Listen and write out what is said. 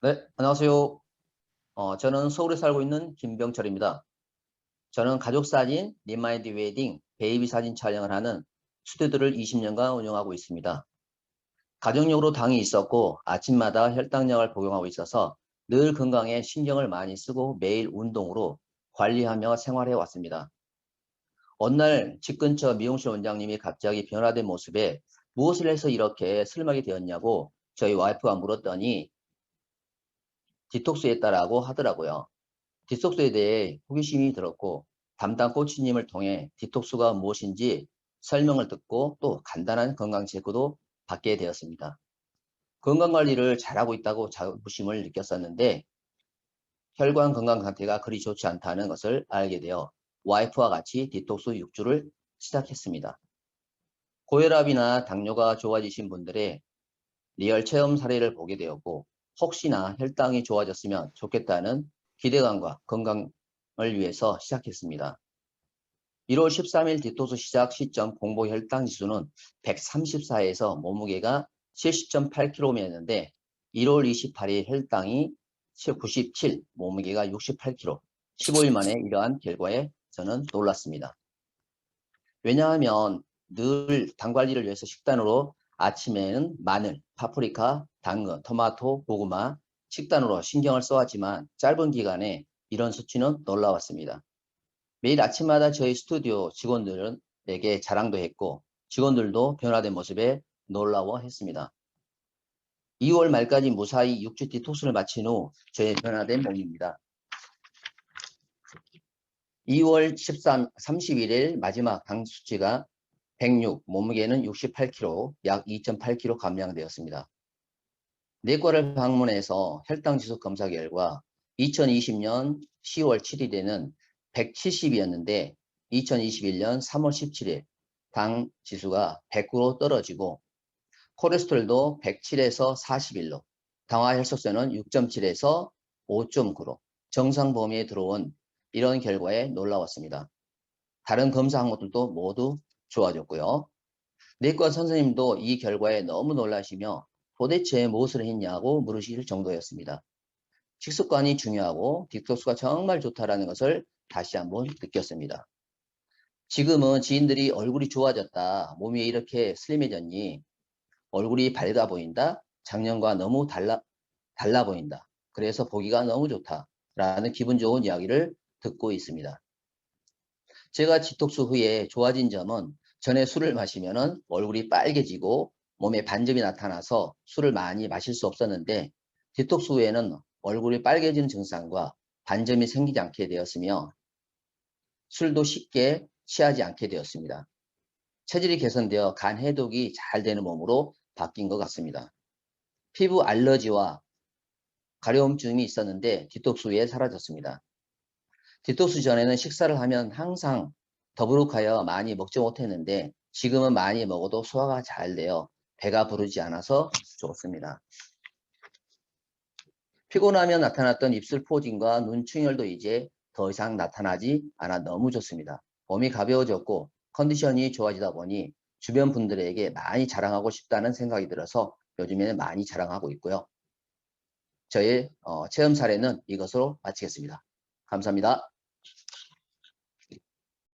네, 안녕하세요. 어, 저는 서울에 살고 있는 김병철입니다. 저는 가족사진, 리마인드 웨딩, 베이비 사진 촬영을 하는 스튜디오를 20년간 운영하고 있습니다. 가정용으로 당이 있었고 아침마다 혈당약을 복용하고 있어서 늘 건강에 신경을 많이 쓰고 매일 운동으로 관리하며 생활해 왔습니다. 어느 날 집 근처 미용실 원장님이 갑자기 변화된 모습에 무엇을 해서 이렇게 슬림하게 되었냐고 저희 와이프가 물었더니 디톡스했다라고 하더라고요. 디톡스에 대해 호기심이 들었고 담당 코치님을 통해 디톡스가 무엇인지 설명을 듣고 또 간단한 건강 체크도 받게 되었습니다. 건강관리를 잘하고 있다고 자부심을 느꼈었는데 혈관 건강 상태가 그리 좋지 않다는 것을 알게 되어 와이프와 같이 디톡스 6주를 시작했습니다. 고혈압이나 당뇨가 좋아지신 분들의 리얼 체험 사례를 보게 되었고 혹시나 혈당이 좋아졌으면 좋겠다는 기대감과 건강을 위해서 시작했습니다. 1월 13일 디토스 시작 시점 공복 혈당 지수는 134에서 몸무게가 70.8kg였는데 1월 28일 혈당이 97, 몸무게가 68kg. 15일 만에 이러한 결과에 저는 놀랐습니다. 왜냐하면 늘 당 관리를 위해서 식단으로 아침에는 마늘, 파프리카, 당근, 토마토, 고구마, 식단으로 신경을 써왔지만 짧은 기간에 이런 수치는 놀라웠습니다. 매일 아침마다 저희 스튜디오 직원들에게 자랑도 했고 직원들도 변화된 모습에 놀라워했습니다. 2월 말까지 무사히 6주 디톡스를 마친 후 저의 변화된 몸입니다. 2월 13, 31일 마지막 당 수치가 106, 몸무게는 68kg, 약 2.8kg 감량되었습니다. 내과를 방문해서 혈당 지수 검사 결과 2020년 10월 7일에는 170이었는데 2021년 3월 17일 당 지수가 100으로 떨어지고 콜레스테롤도 107에서 41로 당화 혈소세는 6.7에서 5.9로 정상 범위에 들어온 이런 결과에 놀라웠습니다. 다른 검사 항목들도 모두 좋아졌고요. 내과 선생님도 이 결과에 너무 놀라시며 도대체 무엇을 했냐고 물으실 정도였습니다. 식습관이 중요하고 딕톡스가 정말 좋다라는 것을 다시 한번 느꼈습니다. 지금은 지인들이 얼굴이 좋아졌다. 몸이 이렇게 슬림해졌니? 얼굴이 밝아 보인다. 작년과 너무 달라, 달라 보인다. 그래서 보기가 너무 좋다. 라는 기분 좋은 이야기를 듣고 있습니다. 제가 디톡스 후에 좋아진 점은 전에 술을 마시면 얼굴이 빨개지고 몸에 반점이 나타나서 술을 많이 마실 수 없었는데 디톡스 후에는 얼굴이 빨개지는 증상과 반점이 생기지 않게 되었으며 술도 쉽게 취하지 않게 되었습니다. 체질이 개선되어 간 해독이 잘 되는 몸으로 바뀐 것 같습니다. 피부 알러지와 가려움증이 있었는데 디톡스 후에 사라졌습니다. 디톡스 전에는 식사를 하면 항상 더부룩하여 많이 먹지 못했는데 지금은 많이 먹어도 소화가 잘 되어 배가 부르지 않아서 좋습니다. 피곤하면 나타났던 입술 포진과 눈충혈도 이제 더 이상 나타나지 않아 너무 좋습니다. 몸이 가벼워졌고 컨디션이 좋아지다 보니 주변 분들에게 많이 자랑하고 싶다는 생각이 들어서 요즘에는 많이 자랑하고 있고요. 저의 어, 체험 사례는 이것으로 마치겠습니다. 감사합니다.